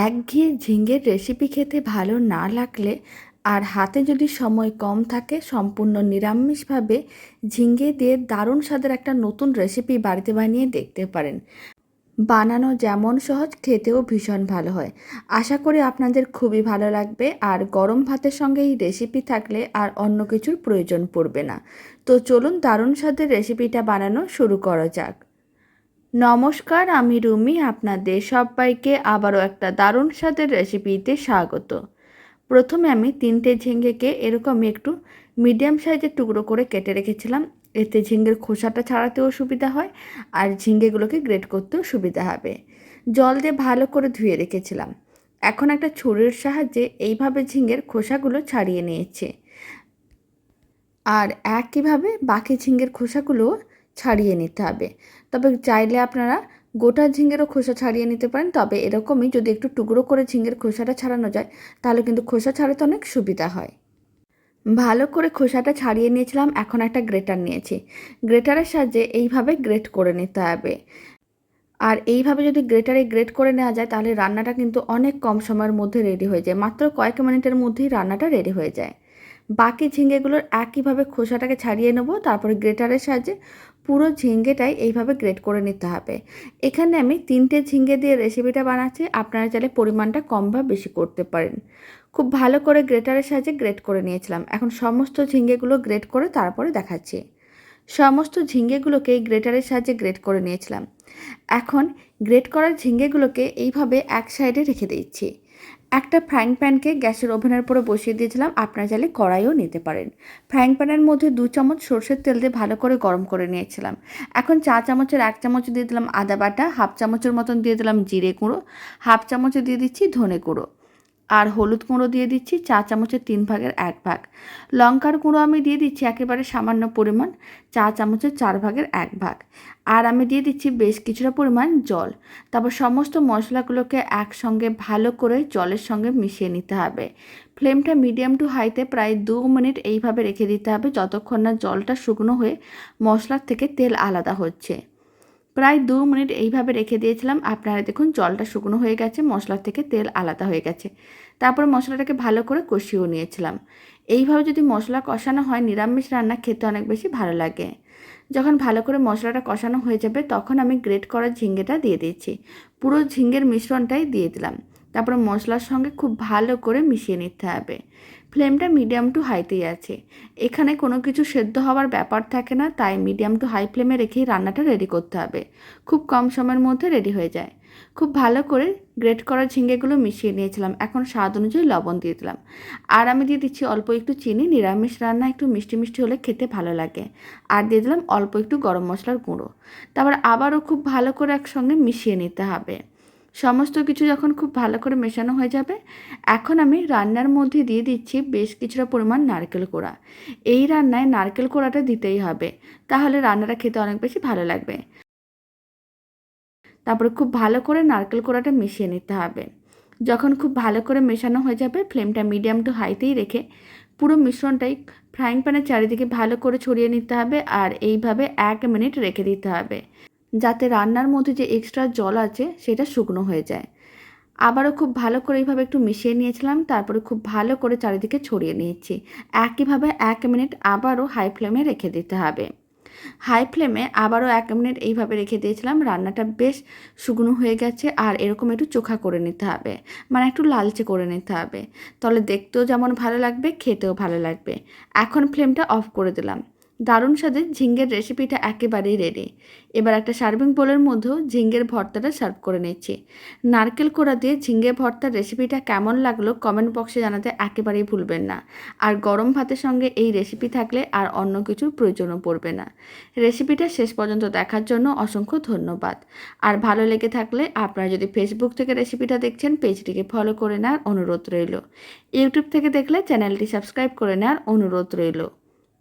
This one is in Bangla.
একঘেয়ে ঝিঙের রেসিপি খেতে ভালো না লাগলে আর হাতে যদি সময় কম থাকে, সম্পূর্ণ নিরামিষভাবে ঝিঙ্গে দিয়ে দারুণ স্বাদের একটা নতুন রেসিপি বাড়িতে বানিয়ে দেখতে পারেন। বানানো যেমন সহজ, খেতেও ভীষণ ভালো হয়। আশা করি আপনাদের খুবই ভালো লাগবে। আর গরম ভাতের সঙ্গে এই রেসিপি থাকলে আর অন্য কিছুর প্রয়োজন পড়বে না। তো চলুন দারুণ স্বাদের রেসিপিটা বানানো শুরু করা যাক। নমস্কার, আমি রুমি, আপনাদের সবাইকে আবারও একটা দারুণ স্বাদের রেসিপিতে স্বাগত। প্রথমে আমি তিনটে ঝিঙ্গেকে এরকমই একটু মিডিয়াম সাইজের টুকরো করে কেটে রেখেছিলাম। এতে ঝিঙ্গের খোসাটা ছাড়াতেও সুবিধা হয় আর ঝিঙ্গেগুলোকে গ্রেট করতেও সুবিধা হবে। জল দিয়ে ভালো করে ধুয়ে রেখেছিলাম। এখন একটা ছুরির সাহায্যে এইভাবে ঝিঙ্গের খোসাগুলো ছাড়িয়ে নিয়েছে। আর একইভাবে বাকি ঝিঙ্গের খোসাগুলোও ছাড়িয়ে নিতে হবে। তবে চাইলে আপনারা গোটা ঝিঙ্গেরও খোসা ছাড়িয়ে নিতে পারেন। তবে এরকমই যদি একটু টুকরো করে ঝিঙ্গের খোসাটা ছাড়ানো যায়, তাহলে কিন্তু খোসা ছাড়াতে অনেক সুবিধা হয়। ভালো করে খোসাটা ছাড়িয়ে নিয়েছিলাম, এখন একটা গ্রেটার নিয়েছি। গ্রেটারের সাহায্যে এইভাবে গ্রেট করে নিতে হবে। আর এইভাবে যদি গ্রেটারে গ্রেট করে নেওয়া যায়, তাহলে রান্নাটা কিন্তু অনেক কম সময়ের মধ্যে রেডি হয়ে যায়। মাত্র কয়েক মিনিটের মধ্যেই রান্নাটা রেডি হয়ে যায়। বাকি ঝিঙ্গেগুলোর একইভাবে খোসাটাকে ছাড়িয়ে নেব, তারপরে গ্রেটারের সাহায্যে পুরো ঝিঙ্গেটাই এইভাবে গ্রেট করে নিতে হবে। এখানে আমি তিনটে ঝিঙ্গে দিয়ে রেসিপিটা বানাচ্ছি, আপনারা চাইলে পরিমাণটা কম বা বেশি করতে পারেন। খুব ভালো করে গ্রেটারের সাহায্যে গ্রেট করে নিয়েছিলাম। এখন সমস্ত ঝিঙ্গেগুলো গ্রেট করে তারপরে দেখাচ্ছি। সমস্ত ঝিঙ্গেগুলোকে গ্রেটারের সাহায্যে গ্রেট করে নিয়েছিলাম। এখন গ্রেট করার ঝিঙ্গেগুলোকে এইভাবে এক সাইডে রেখে দিচ্ছি। একটা ফ্রাইং প্যানকে গ্যাসের ওভেনের উপরে বসিয়ে দিয়েছিলাম, আপনারা চাইলে কড়াইও নিতে পারেন। ফ্রাইং প্যানের মধ্যে দু চামচ সর্ষের তেল দিয়ে ভালো করে গরম করে নিয়েছিলাম। এখন চা চামচের এক চামচ দিয়ে দিলাম আদা বাটা, হাফ চামচের মতন দিয়ে দিলাম জিরে গুঁড়ো, হাফ চামচে দিয়ে দিচ্ছি ধনে গুঁড়ো। আর হলুদ গুঁড়ো দিয়ে দিচ্ছি চা চামচের তিন ভাগের এক ভাগ। লঙ্কার গুঁড়ো আমি দিয়ে দিচ্ছি একেবারে সামান্য পরিমাণ, চা চামচের চার ভাগের এক ভাগ। আর আমি দিয়ে দিচ্ছি বেশ কিছুটা পরিমাণ জল। তারপর সমস্ত মশলাগুলোকে একসঙ্গে ভালো করে জলের সঙ্গে মিশিয়ে নিতে হবে। ফ্লেমটা মিডিয়াম টু হাইতে প্রায় দু মিনিট এইভাবে রেখে দিতে হবে, যতক্ষণ না জলটা শুকনো হয়ে মশলার থেকে তেল আলাদা হচ্ছে। প্রায় দু মিনিট এইভাবে রেখে দিয়েছিলাম। আপনারা দেখুন, জলটা শুকনো হয়ে গেছে মশলার থেকে তেল আলাদা হয়ে গেছে। তারপর মশলাটাকে ভালো করে কষিয়েও নিয়েছিলাম। এইভাবে যদি মশলা কষানো হয়, নিরামিষ রান্না খেতে অনেক বেশি ভালো লাগে। যখন ভালো করে মশলাটা কষানো হয়ে যাবে, তখন আমি গ্রেট করা ঝিঙ্গেটা দিয়ে দিয়েছি। পুরো ঝিঙ্গের মিশ্রণটাই দিয়ে দিলাম। তারপর মশলার সঙ্গে খুব ভালো করে মিশিয়ে নিতে হবে। ফ্লেমটা মিডিয়াম টু হাইতেই আছে। এখানে কোনো কিছু সেদ্ধ হওয়ার ব্যাপার থাকে না, তাই মিডিয়াম টু হাই ফ্লেমে রেখেই রান্নাটা রেডি করতে হবে। খুব কম সময়ের মধ্যে রেডি হয়ে যায়। খুব ভালো করে গ্রেট করা ঝিঙ্গেগুলো মিশিয়ে নিয়েছিলাম। এখন স্বাদ অনুযায়ী লবণ দিয়ে দিলাম। আর আমি দিয়ে দিচ্ছি অল্প একটু চিনি। নিরামিষ রান্না একটু মিষ্টি মিষ্টি হলে খেতে ভালো লাগে। আর দিয়ে দিলাম অল্প একটু গরম মশলার গুঁড়ো। তারপর আবারও খুব ভালো করে একসঙ্গে মিশিয়ে নিতে হবে। সমস্ত কিছু যখন খুব ভালো করে মেশানো হয়ে যাবে, এখন আমি রান্নার মধ্যে দিয়ে দিচ্ছি বেশ কিছুটা পরিমাণ নারকেল কোড়া। এই রান্নায় নারকেল কোড়াটা দিতেই হবে, তাহলে রান্নাটা খেতে অনেক বেশি ভালো লাগবে। তারপরে খুব ভালো করে নারকেল কোড়াটা মিশিয়ে নিতে হবে। যখন খুব ভালো করে মেশানো হয়ে যাবে, ফ্লেমটা মিডিয়াম টু হাইতেই রেখে পুরো মিশ্রণটাই ফ্রাইং প্যানের চারিদিকে ভালো করে ছড়িয়ে নিতে হবে আর এইভাবে এক মিনিট রেখে দিতে হবে। যাতে রান্নার মধ্যে যে এক্সট্রা জল আছে সেটা শুকনো হয়ে যায়। আবারও খুব ভালো করে এইভাবে একটু মিশিয়ে নিয়েছিলাম, তারপরে খুব ভালো করে চারিদিকে ছড়িয়ে নিয়েছি। একইভাবে এক মিনিট আবারও হাই ফ্লেমে রেখে দিতে হবে। হাই ফ্লেমে আবারও এক মিনিট এইভাবে রেখে দিয়েছিলাম, রান্নাটা বেশ শুকনো হয়ে গেছে আর এরকম একটু চোখা করে নিতে হবে মানে একটু লালচে করে নিতে হবে। তাহলে দেখতেও যেমন ভালো লাগবে, খেতেও ভালো লাগবে। এখন ফ্লেমটা অফ করে দিলাম। দারুণ স্বাদের ঝিঙ্গের রেসিপিটা একেবারেই রেডি এবার একটা সার্ভিং বোলের মধ্যেও ঝিঙ্গের ভর্তাটা সার্ভ করে নিচ্ছি। নারকেল কোড়া দিয়ে ঝিঙ্গে ভর্তার রেসিপিটা কেমন লাগল কমেন্ট বক্সে জানাতে একেবারেই ভুলবেন না। আর গরম ভাতের সঙ্গে এই রেসিপি থাকলে আর অন্য কিছুর প্রয়োজনও পড়বে না। রেসিপিটা শেষ পর্যন্ত দেখার জন্য অসংখ্য ধন্যবাদ। আর ভালো লেগে থাকলে আপনারা যদি ফেসবুক থেকে রেসিপিটা দেখছেন পেজটিকে ফলো করে নেওয়ার অনুরোধ রইল। ইউটিউব থেকে দেখলে চ্যানেলটি সাবস্ক্রাইব করে নেওয়ার অনুরোধ রইল।